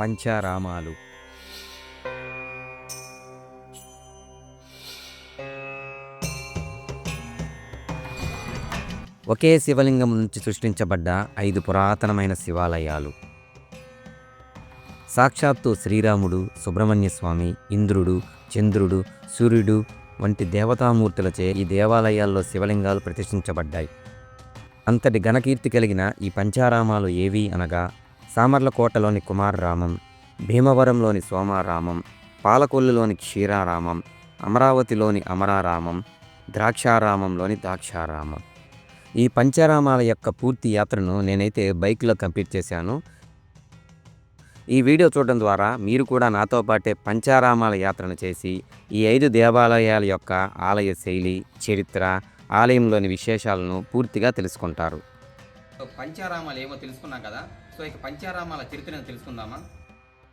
పంచారామాలు. ఒకే శివలింగం నుంచి సృష్టించబడ్డ ఐదు పురాతనమైన శివాలయాలు. సాక్షాత్తు శ్రీరాముడు సుబ్రహ్మణ్య స్వామి ఇంద్రుడు చంద్రుడు సూర్యుడు వంటి దేవతామూర్తులచే ఈ దేవాలయాల్లో శివలింగాలు ప్రతిష్ఠించబడ్డాయి. అంతటి ఘనకీర్తి కలిగిన ఈ పంచారామాలు ఏవి అనగా సామర్లకోటలోని కుమారరామం భీమవరంలోని సోమారామం పాలకొల్లులోని క్షీరారామం అమరావతిలోని అమరారామం ద్రాక్షారామంలోని ద్రాక్షారామం. ఈ పంచారామాల యొక్క పూర్తి యాత్రను నేనైతే బైక్లో కంప్లీట్ చేశాను. ఈ వీడియో చూడడం ద్వారా మీరు కూడా నాతో పాటే పంచారామాల యాత్రను చేసి ఈ ఐదు దేవాలయాల యొక్క ఆలయ శైలి చరిత్ర ఆలయంలోని విశేషాలను పూర్తిగా తెలుసుకుంటారు. పంచారామాలు ఏమో తెలుసుకున్నాం కదా. సో ఇక పంచారామాల చరిత్రను తెలుసుకుందామా?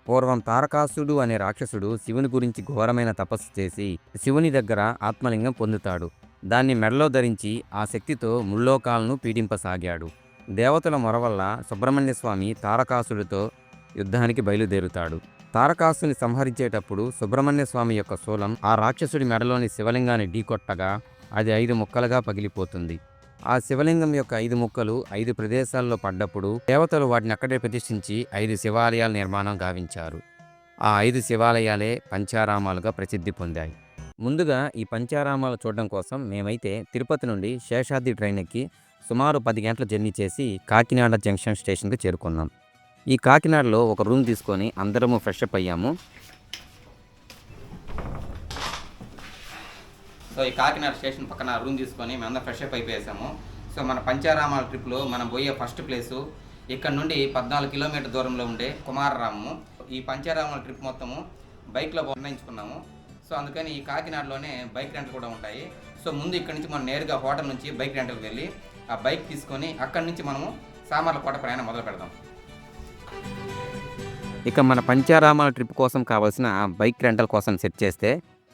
పూర్వం తారకాసుడు అనే రాక్షసుడు శివుని గురించి ఘోరమైన తపస్సు చేసి శివుని దగ్గర ఆత్మలింగం పొందుతాడు. దాన్ని మెడలో ధరించి ఆ శక్తితో ముల్లోకాలను పీడింపసాగాడు. దేవతల మొర వల్ల సుబ్రహ్మణ్య స్వామి తారకాసుడితో యుద్ధానికి బయలుదేరుతాడు. తారకాసుని సంహరించేటప్పుడు సుబ్రహ్మణ్య స్వామి యొక్క శూలం ఆ రాక్షసుడి మెడలోని శివలింగాన్ని ఢీకొట్టగా అది ఐదు ముక్కలుగా పగిలిపోతుంది. ఆ శివలింగం యొక్క ఐదు ముక్కలు ఐదు ప్రదేశాల్లో పడ్డప్పుడు దేవతలు వాటిని అక్కడే ప్రతిష్ఠించి ఐదు శివాలయాల నిర్మాణం గావించారు. ఆ ఐదు శివాలయాలే పంచారామాలుగా ప్రసిద్ధి పొందాయి. ముందుగా ఈ పంచారామాలు చూడడం కోసం మేమైతే తిరుపతి నుండి శేషాద్రి ట్రైన్ ఎక్కి సుమారు పది గంటల జర్నీ చేసి కాకినాడ జంక్షన్ స్టేషన్కి చేరుకున్నాం. ఈ కాకినాడలో ఒక రూమ్ తీసుకొని అందరము ఫ్రెష్ అప్ అయ్యాము. సో ఈ కాకినాడ స్టేషన్ పక్కన రూమ్ తీసుకొని మేమందరం ఫ్రెష్ అప్ అయిపోయేసాము. సో మన పంచారామాల ట్రిప్లో మనం పోయే ఫస్ట్ ప్లేసు ఇక్కడ నుండి పద్నాలుగు కిలోమీటర్ దూరంలో ఉండే కుమారరామము ఈ పంచారామాల ట్రిప్ మొత్తము బైక్లో నిర్ణయించుకున్నాము. సో అందుకని ఈ కాకినాడలోనే బైక్ రెంట్లు కూడా ఉంటాయి. సో ముందు ఇక్కడ నుంచి మనం నేరుగా హోటల్ నుంచి బైక్ రెంట్కి వెళ్ళి ఆ బైక్ తీసుకొని అక్కడి నుంచి మనము సామర్లకోట ప్రయాణం మొదలు పెడదాం. ఇక మన పంచారామాల ట్రిప్ కోసం కావాల్సిన బైక్ రెంటల్ కోసం సెట్ చేస్తే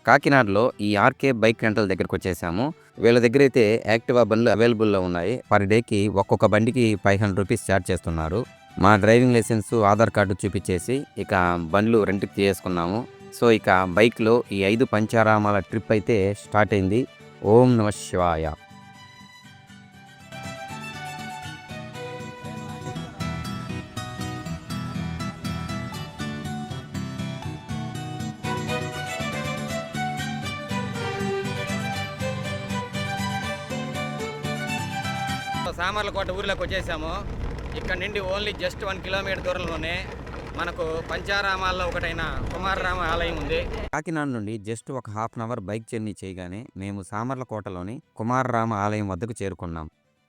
కాకినాడలో ఈ ఆర్కే బైక్ రెంటల్ దగ్గరకు వచ్చేసాము. వీళ్ళ దగ్గర అయితే యాక్టివా బండ్లు అవైలబుల్లో ఉన్నాయి. పర్ డేకి ఒక్కొక్క బండికి ఫైవ్ హండ్రెడ్ రూపీస్ ఛార్జ్ చేస్తున్నారు. మా డ్రైవింగ్ లైసెన్స్ ఆధార్ కార్డు చూపించేసి ఇక బండ్లు రెంట్కి చేసుకున్నాము సో ఇక బైక్లో ఈ ఐదు పంచారామాల ట్రిప్ అయితే స్టార్ట్ అయింది. ఓం నమ శివాయ. రామర్లకోట ఊరిలోకి వచ్చేసాము. ఇక్కడ నుండి ఓన్లీ జస్ట్ వన్ కిలోమీటర్ దూరంలోనే మనకు పంచారామాల్లో ఒకటైన కుమారరామ ఆలయం ఉంది. కాకినాడ నుండి జస్ట్ ఒక half an hour bike journey చేయగానే మేము సామర్లకోటలోని కుమారరామ ఆలయం వద్దకు చేరుకున్నాం.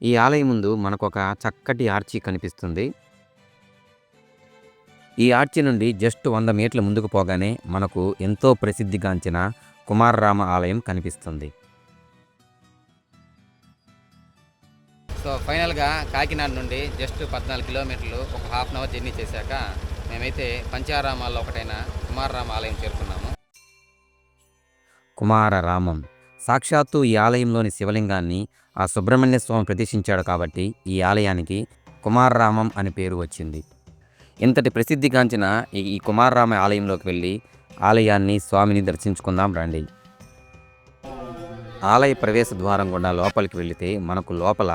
ఈ ఆలయం ముందు మనకు ఒక చక్కటి ఆర్చి కనిపిస్తుంది. ఈ ఆర్చి నుండి జస్ట్ వంద మీటర్ల ముందుకు పోగానే మనకు ఎంతో ప్రసిద్ధిగాంచిన కుమారరామ ఆలయం కనిపిస్తుంది. సో ఫైనల్గా కాకినాడ నుండి జస్ట్ పద్నాలుగు కిలోమీటర్లు ఒక హాఫ్ అన్ అవర్ జర్నీ చేశాక మేమైతే పంచారామాల్లో ఒకటైన కుమారరామ ఆలయం చేరుకున్నాము. కుమారరామం సాక్షాత్తు ఈ ఆలయంలోని శివలింగాన్ని ఆ సుబ్రహ్మణ్య స్వామి ప్రతిష్ఠించాడు కాబట్టి ఈ ఆలయానికి కుమారరామం అని పేరు వచ్చింది. ఇంతటి ప్రసిద్ధిగాంచిన ఈ ఈ కుమారరామ ఆలయంలోకి వెళ్ళి ఆలయాన్ని స్వామిని దర్శించుకుందాం రండి. ఆలయ ప్రవేశ ద్వారం గుండా లోపలికి వెళితే మనకు లోపల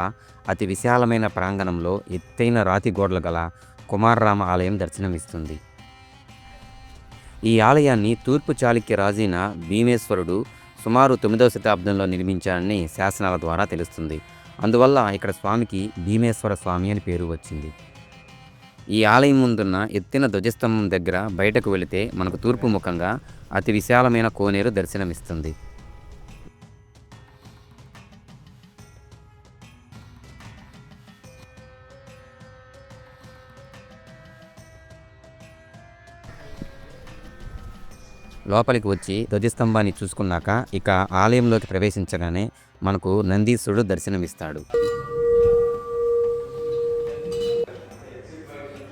అతి విశాలమైన ప్రాంగణంలో ఎత్తైన రాతి గోడలు గల కుమారరామ ఆలయం దర్శనమిస్తుంది. ఈ ఆలయాన్ని తూర్పు చాళుక్య రాజైన భీమేశ్వరుడు సుమారు తొమ్మిదవ శతాబ్దంలో నిర్మించాడని శాసనాల ద్వారా తెలుస్తుంది. అందువల్ల ఇక్కడ స్వామికి భీమేశ్వర స్వామి అని పేరు వచ్చింది. ఈ ఆలయం ముందున్న ఎత్తిన ధ్వజస్తంభం దగ్గర బయటకు వెళితే మనకు తూర్పు ముఖంగా అతి విశాలమైన కోనేరు దర్శనమిస్తుంది. లోపలికి వచ్చి ధ్వజస్తంభాన్ని చూసుకున్నాక ఇక ఆలయంలోకి ప్రవేశించగానే మనకు నందీశ్వరుడు దర్శనమిస్తాడు.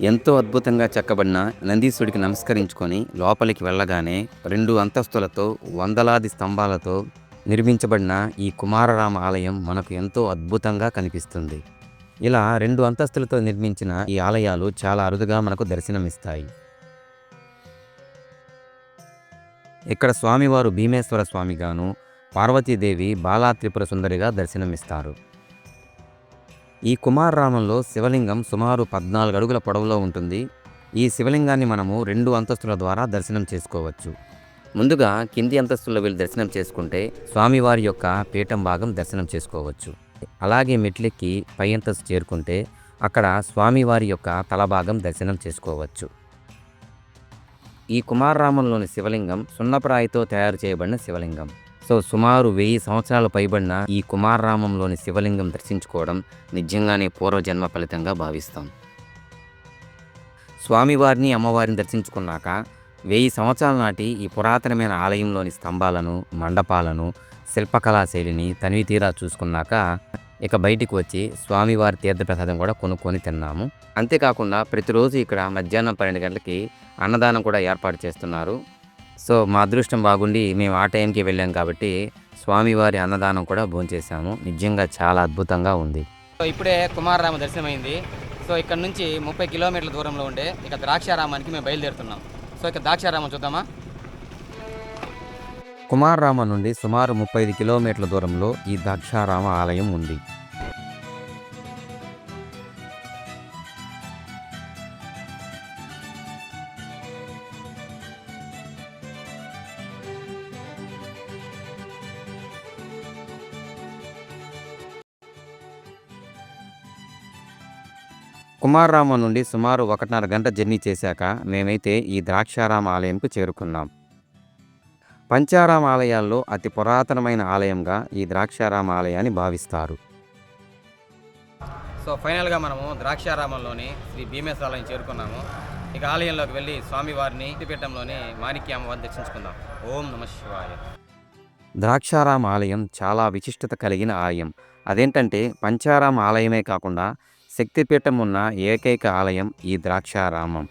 ఎంతో అద్భుతంగా చెక్కబడిన నందీశ్వరుడికి నమస్కరించుకొని లోపలికి వెళ్ళగానే రెండు అంతస్తులతో వందలాది స్తంభాలతో నిర్మించబడిన ఈ కుమారరామ ఆలయం మనకు ఎంతో అద్భుతంగా కనిపిస్తుంది. ఇలా రెండు అంతస్తులతో నిర్మించిన ఈ ఆలయాలు చాలా అరుదుగా మనకు దర్శనమిస్తాయి. ఇక్కడ స్వామివారు భీమేశ్వర స్వామిగాను పార్వతీదేవి బాలా త్రిపుర సుందరిగా దర్శనమిస్తారు. ఈ కుమారరామంలో శివలింగం సుమారు పద్నాలుగు అడుగుల పొడవులో ఉంటుంది. ఈ శివలింగాన్ని మనము రెండు అంతస్తుల ద్వారా దర్శనం చేసుకోవచ్చు. ముందుగా కింది అంతస్తుల్లో వెళ్ళి దర్శనం చేసుకుంటే స్వామివారి యొక్క పీఠం భాగం దర్శనం చేసుకోవచ్చు. అలాగే మెట్లెక్కి పై అంతస్తు చేరుకుంటే అక్కడ స్వామివారి యొక్క తలభాగం దర్శనం చేసుకోవచ్చు. ఈ కుమారరామంలోని శివలింగం సున్నప్రాయితో తయారు చేయబడిన శివలింగం. సో సుమారు వెయ్యి సంవత్సరాలు పైబడిన ఈ కుమారరామంలోని శివలింగం దర్శించుకోవడం నిజంగానే పూర్వజన్మ ఫలితంగా భావిస్తాం. స్వామివారిని అమ్మవారిని దర్శించుకున్నాక వెయ్యి సంవత్సరాల నాటి ఈ పురాతనమైన ఆలయంలోని స్తంభాలను మండపాలను శిల్పకళా శైలిని తనివి తీరా చూసుకున్నాక ఇక బయటికి వచ్చి స్వామివారి తీర్థప్రసాదం కూడా కొనుక్కొని తిన్నాము. అంతేకాకుండా ప్రతిరోజు ఇక్కడ మధ్యాహ్నం పన్నెండు గంటలకి అన్నదానం కూడా ఏర్పాటు చేస్తున్నారు. సో మా అదృష్టం బాగుండి మేము ఆ టైంకి వెళ్ళాం కాబట్టి స్వామివారి అన్నదానం కూడా భోంచేసాము నిజంగా చాలా అద్భుతంగా ఉంది. సో ఇప్పుడే కుమారరామ దర్శనం అయింది సో ఇక్కడ నుంచి ముప్పై కిలోమీటర్ల దూరంలో ఉండే ఇక ద్రాక్షారామానికి మేము బయలుదేరుతున్నాం. సో ఇక ద్రాక్షారామం చూద్దామా? కుమారరామ నుండి సుమారు ముప్పై ఐదు కిలోమీటర్ల దూరంలో ఈ ద్రాక్షారామ ఆలయం ఉంది. కుమారరామ నుండి సుమారు ఒకటిన్నర గంట జర్నీ చేశాక మేమైతే ఈ ద్రాక్షారామ ఆలయంకు చేరుకున్నాం. పంచారామ ఆలయాల్లో అతి పురాతనమైన ఆలయంగా ఈ ద్రాక్షారామ ఆలయాన్ని భావిస్తారు. సో ఫైనల్గా మనము ద్రాక్షారామంలోని శ్రీ భీమేశ్వరాలయం చేరుకున్నాము. ఇక ఆలయంలోకి వెళ్ళి స్వామివారిని పీఠంలోని మాణిక్య అమ్మవారిని దర్శించుకుందాం. ఓం నమ శివాయ. ద్రాక్షారామ ఆలయం చాలా విశిష్టత కలిగిన ఆలయం. అదేంటంటే పంచారామ ఆలయమే కాకుండా శక్తిపీఠం ఉన్న ఏకైక ఆలయం ఈ ద్రాక్షారామం.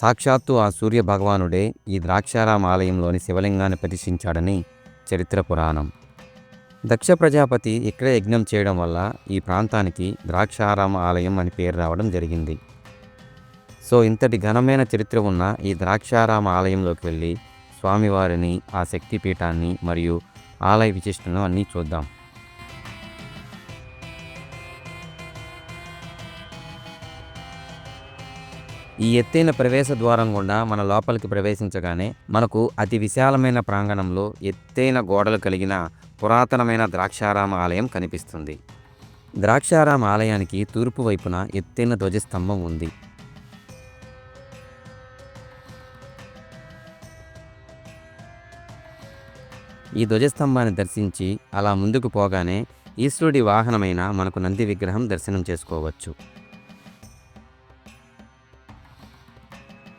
సాక్షాత్తు ఆ సూర్య భగవానుడే ఈ ద్రాక్షారామ ఆలయంలోని శివలింగాన్ని ప్రతిష్ఠించాడని చరిత్ర పురాణం. దక్ష ప్రజాపతి ఇక్కడే యజ్ఞం చేయడం వల్ల ఈ ప్రాంతానికి ద్రాక్షారామ ఆలయం అని పేరు రావడం జరిగింది. సో ఇంతటి ఘనమైన చరిత్ర ఉన్న ఈ ద్రాక్షారామ ఆలయంలోకి వెళ్ళి స్వామివారిని ఆ శక్తిపీఠాన్ని మరియు ఆలయ విశిష్టను అన్నీ చూద్దాం. ఈ ఎత్తైన ప్రవేశ ద్వారం గుండా మన లోపలికి ప్రవేశించగానే మనకు అతి విశాలమైన ప్రాంగణంలో ఎత్తైన గోడలు కలిగిన పురాతనమైన ద్రాక్షారామ ఆలయం కనిపిస్తుంది. ద్రాక్షారామ ఆలయానికి తూర్పు వైపున ఎత్తైన ధ్వజస్తంభం ఉంది. ఈ ధ్వజస్తంభాన్ని దర్శించి అలా ముందుకు పోగానే ఈశ్వరుడి వాహనమైన మనకు నంది విగ్రహం దర్శనం చేసుకోవచ్చు.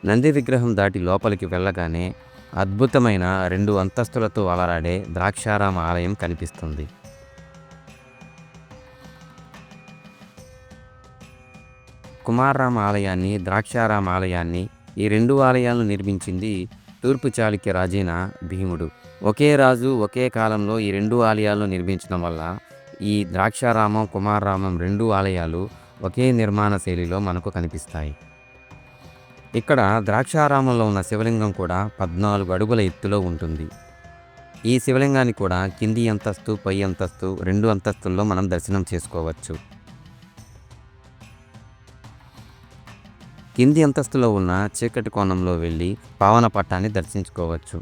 నంది విగ్రహం దాటి లోపలికి వెళ్ళగానే అద్భుతమైన రెండు అంతస్తులతో అలరాడే ద్రాక్షారామ ఆలయం కనిపిస్తుంది. కుమారరామ ఆలయాన్ని ద్రాక్షారామ ఆలయాన్ని ఈ రెండు ఆలయాలను నిర్మించింది తూర్పు చాళుక్య రాజైన భీముడు. ఒకే రాజు ఒకే కాలంలో ఈ రెండు ఆలయాలను నిర్మించడం వల్ల ఈ ద్రాక్షారామం కుమారరామం రెండు ఆలయాలు ఒకే నిర్మాణ శైలిలో మనకు కనిపిస్తాయి. ఇక్కడ ద్రాక్షారామంలో ఉన్న శివలింగం కూడా పద్నాలుగు అడుగుల ఎత్తులో ఉంటుంది. ఈ శివలింగాన్ని కూడా కింది అంతస్తు పై అంతస్తు రెండు అంతస్తుల్లో మనం దర్శనం చేసుకోవచ్చు. కింది అంతస్తులో ఉన్న చీకటి కోణంలో వెళ్ళి పావన పట్టాన్ని దర్శించుకోవచ్చు.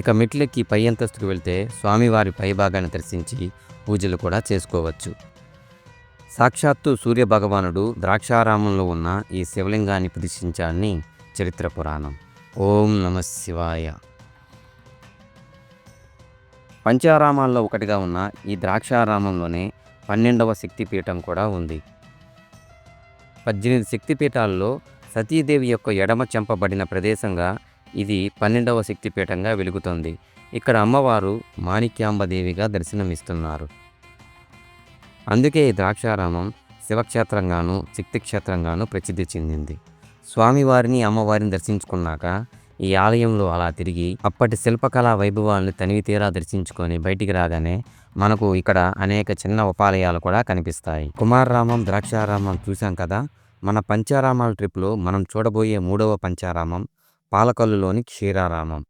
ఇక మెట్లెక్కి పై అంతస్తుకు వెళ్తే స్వామివారి పైభాగాన్ని దర్శించి పూజలు కూడా చేసుకోవచ్చు. సాక్షాత్తు సూర్య భగవానుడు ద్రాక్షారామంలో ఉన్న ఈ శివలింగాన్ని ప్రతిష్ఠించాలని చరిత్ర పురాణం. ఓం నమ శివాయ. పంచారామాల్లో ఒకటిగా ఉన్న ఈ ద్రాక్షారామంలోనే పన్నెండవ శక్తిపీఠం కూడా ఉంది. పద్దెనిమిది శక్తిపీఠాల్లో సతీదేవి యొక్క ఎడమ చెంపబడిన ప్రదేశంగా ఇది పన్నెండవ శక్తిపీఠంగా వెలుగుతుంది. ఇక్కడ అమ్మవారు మాణిక్యాంబదేవిగా దర్శనమిస్తున్నారు. అందుకే ఈ ద్రాక్షారామం శివక్షేత్రంగాను శక్తిక్షేత్రంగాను ప్రసిద్ధి చెందింది. స్వామివారిని అమ్మవారిని దర్శించుకున్నాక ఈ ఆలయంలో అలా తిరిగి అప్పటి శిల్పకళా వైభవాలను తనివి తీరా దర్శించుకొని బయటికి రాగానే మనకు ఇక్కడ అనేక చిన్న ఉపాలయాలు కూడా కనిపిస్తాయి. కుమారరామం ద్రాక్షారామం చూసాం కదా? మన పంచారామాల ట్రిప్లో మనం చూడబోయే మూడవ పంచారామం పాలకల్లులోని క్షీరారామం.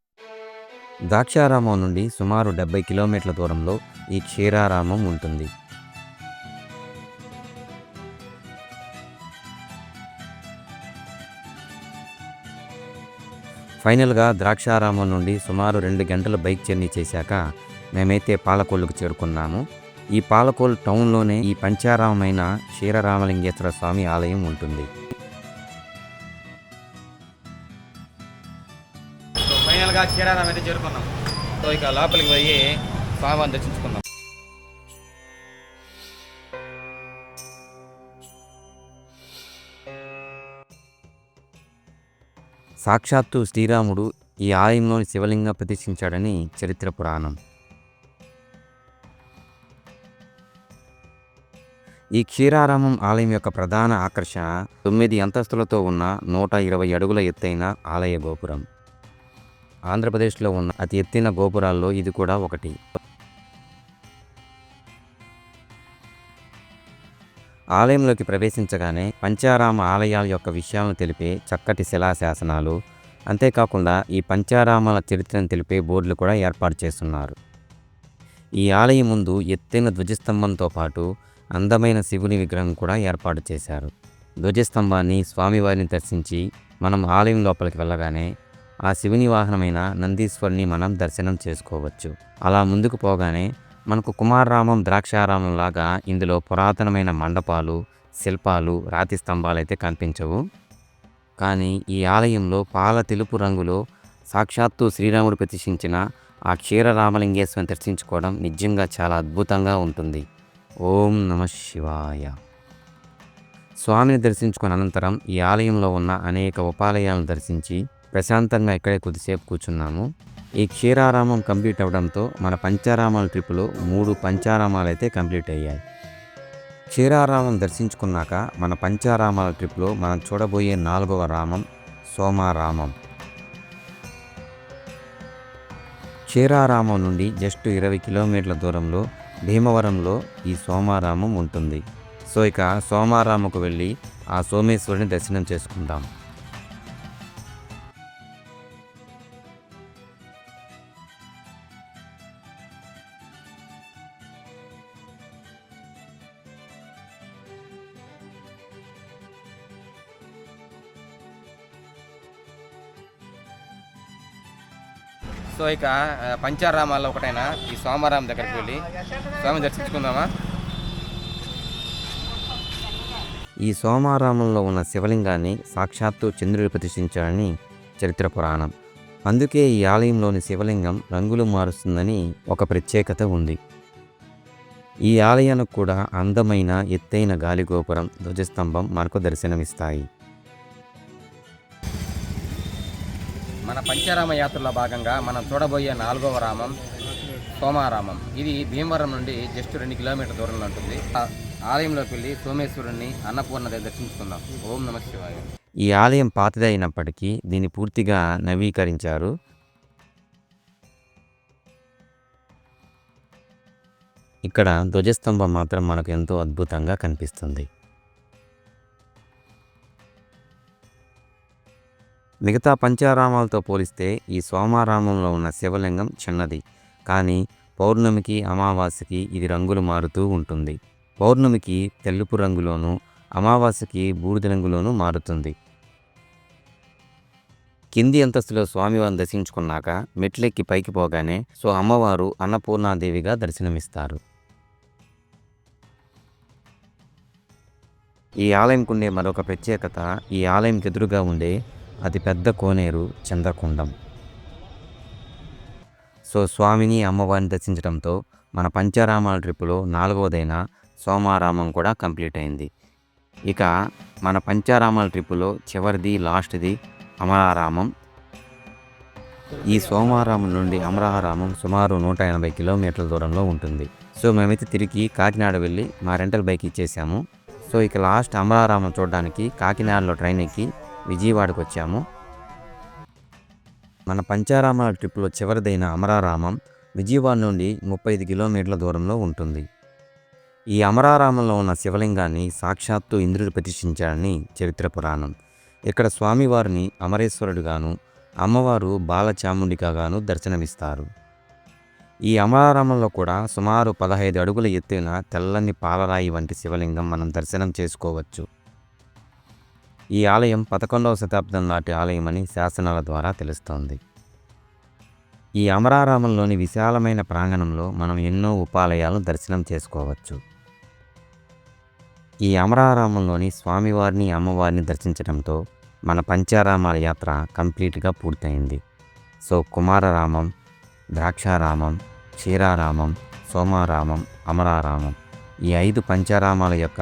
ద్రాక్షారామం నుండి సుమారు డెబ్బై కిలోమీటర్ల దూరంలో ఈ క్షీరారామం ఉంటుంది. ఫైనల్గా ద్రాక్షారామం నుండి సుమారు రెండు గంటల బైక్ జర్నీ చేశాక మేమైతే పాలకోళ్ళకు చేరుకున్నాము. ఈ పాలకోల్ టౌన్లోనే ఈ పంచారామైన క్షీరరామలింగేశ్వర స్వామి ఆలయం ఉంటుంది. ఫైనల్గా క్షీరారాం అయితే చేరుకున్నాం. సో ఇక లోపలికి పోయి స్వామివారిని దర్శించుకున్నాం. సాక్షాత్తు శ్రీరాముడు ఈ ఆలయంలోని శివలింగం ప్రతిష్ఠించాడని చరిత్ర పురాణం. ఈ క్షీరారామం ఆలయం యొక్క ప్రధాన ఆకర్షణ తొమ్మిది అంతస్తులతో ఉన్న నూట ఇరవై అడుగుల ఎత్తైన ఆలయ గోపురం. ఆంధ్రప్రదేశ్లో ఉన్న అతి ఎత్తైన గోపురాల్లో ఇది కూడా ఒకటి. ఆలయంలోకి ప్రవేశించగానే పంచారామ ఆలయాల యొక్క విషయాలను తెలిపే చక్కటి శిలాశాసనాలు అంతేకాకుండా ఈ పంచారామాల చరిత్రను తెలిపే బోర్డులు కూడా ఏర్పాటు చేస్తున్నారు. ఈ ఆలయం ముందు ఎత్తైన ధ్వజస్తంభంతో పాటు అందమైన శివుని విగ్రహం కూడా ఏర్పాటు చేశారు. ధ్వజస్తంభాన్ని స్వామివారిని దర్శించి మనం ఆలయం లోపలికి వెళ్ళగానే ఆ శివుని వాహనమైన నందీశ్వరుని మనం దర్శనం చేసుకోవచ్చు. అలా ముందుకు పోగానే మనకు కుమారరామం ద్రాక్షారామం లాగా ఇందులో పురాతనమైన మండపాలు శిల్పాలు రాతి స్తంభాలు అయితే కనిపించవు. కానీ ఈ ఆలయంలో పాల తెలుపు రంగులో సాక్షాత్తు శ్రీరాముడు ప్రతిష్ఠించిన ఆ క్షీరరామలింగేశ్వరిని దర్శించుకోవడం నిజంగా చాలా అద్భుతంగా ఉంటుంది. ఓం నమ శివాయ. స్వామిని దర్శించుకున్న అనంతరం ఈ ఆలయంలో ఉన్న అనేక ఉపాలయాలను దర్శించి ప్రశాంతంగా ఇక్కడే కొద్దిసేపు కూర్చున్నాము. ఈ క్షీరారామం కంప్లీట్ అవ్వడంతో మన పంచారామాల ట్రిప్పులో మూడు పంచారామాలు అయితే కంప్లీట్ అయ్యాయి. క్షీరారామం దర్శించుకున్నాక మన పంచారామాల ట్రిప్లో మనం చూడబోయే నాలుగవ రామం సోమారామం. క్షీరారామం నుండి జస్ట్ ఇరవై కిలోమీటర్ల దూరంలో భీమవరంలో ఈ సోమారామం ఉంటుంది. సో ఇక సోమారామకు వెళ్ళి ఆ సోమేశ్వరుని దర్శనం చేసుకుందాం. సో పంచారామాల్లో ఒకటైన ఈ సోమారాం దగ్గరికి వెళ్ళి స్వామి దర్శించుకుందామా? ఈ సోమారామంలో ఉన్న శివలింగాన్ని సాక్షాత్తు చంద్రుడు ప్రతిష్ఠించాడని చరిత్ర పురాణం. అందుకే ఈ ఆలయంలోని శివలింగం రంగులు మారుస్తుందని ఒక ప్రత్యేకత ఉంది. ఈ ఆలయానికి కూడా అందమైన ఎత్తైన గాలిగోపురం ధ్వజస్తంభం మనకు దర్శనమిస్తాయి. మన పంచారామ యాత్రలో భాగంగా మనం చూడబోయే నాలుగవ రామం సోమారామం. ఇది భీమవరం నుండి జస్ట్ రెండు కిలోమీటర్ దూరంలో ఉంటుంది. ఆ ఆలయంలోకి వెళ్ళి సోమేశ్వరుణ్ణి అన్నపూర్ణ దర్శించుకుందాం. ఓం నమ శివాయ. ఈ ఆలయం పాతదైనప్పటికీ దీన్ని పూర్తిగా నవీకరించారు. ఇక్కడ ధ్వజస్తంభం మాత్రం మనకు ఎంతో అద్భుతంగా కనిపిస్తుంది. మిగతా పంచారామాలతో పోలిస్తే ఈ సోమారామంలో ఉన్న శివలింగం చిన్నది. కానీ పౌర్ణమికి అమావాస్యకి ఇది రంగులు మారుతూ ఉంటుంది. పౌర్ణమికి తెలుపు రంగులోను అమావాస్యకి బూడిద రంగులోనూ మారుతుంది. కింది అంతస్తులో స్వామివారిని దర్శించుకున్నాక మెట్లెక్కి పైకి పోగానే సో అమ్మవారు అన్నపూర్ణాదేవిగా దర్శనమిస్తారు. ఈ ఆలయంకు ఉండే మరొక ప్రత్యేకత ఈ ఆలయంకి ఎదురుగా ఉండే అతి పెద్ద కోనేరు చంద్రకుండం. సో స్వామిని అమ్మవారిని దర్శించడంతో మన పంచారామాల ట్రిప్పులో నాలుగవదైన సోమారామం కూడా కంప్లీట్ అయింది. ఇక మన పంచారామాల ట్రిప్పులో చివరిది లాస్ట్ది అమరారామం ఈ సోమారామం నుండి అమరారామం సుమారు నూట ఎనభై కిలోమీటర్ల దూరంలో ఉంటుంది. సో మేమైతే తిరిగి కాకినాడ వెళ్ళి మా రెంటల్ బైక్ ఇచ్చేసాము. సో ఇక లాస్ట్ అమరారామం చూడడానికి కాకినాడలో ట్రైన్ ఎక్కి విజయవాడకు వచ్చాము. మన పంచారామాల ట్రిప్లో చివరిదైన అమరారామం విజయవాడ నుండి ముప్పై ఐదు కిలోమీటర్ల దూరంలో ఉంటుంది. ఈ అమరారామంలో ఉన్న శివలింగాన్ని సాక్షాత్తు ఇంద్రుడు ప్రతిష్ఠించాడని చరిత్ర పురాణం. ఇక్కడ స్వామివారిని అమరేశ్వరుడుగాను అమ్మవారు బాలచాముండికగాను దర్శనమిస్తారు. ఈ అమరారామంలో కూడా సుమారు పదహైదు అడుగుల ఎత్తున తెల్లని పాలరాయి వంటి శివలింగం మనం దర్శనం చేసుకోవచ్చు. ఈ ఆలయం పదకొండవ శతాబ్దం నాటి ఆలయమని శాసనాల ద్వారా తెలుస్తోంది. ఈ అమరారామంలోని విశాలమైన ప్రాంగణంలో మనం ఎన్నో ఉపాలయాలను దర్శనం చేసుకోవచ్చు. ఈ అమరారామంలోని స్వామివారిని అమ్మవారిని దర్శించడంతో మన పంచారామాల యాత్ర కంప్లీట్గా పూర్తయింది. సో కుమారరామం ద్రాక్షారామం క్షీరారామం సోమారామం అమరారామం ఈ ఐదు పంచారామాల యొక్క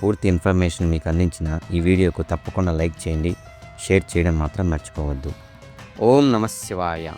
పూర్తి ఇన్ఫర్మేషన్ మీకు అందించిన ఈ వీడియోకు తప్పకుండా లైక్ చేయండి షేర్ చేయడం మాత్రం మర్చిపోవద్దు. ఓం నమ శివాయ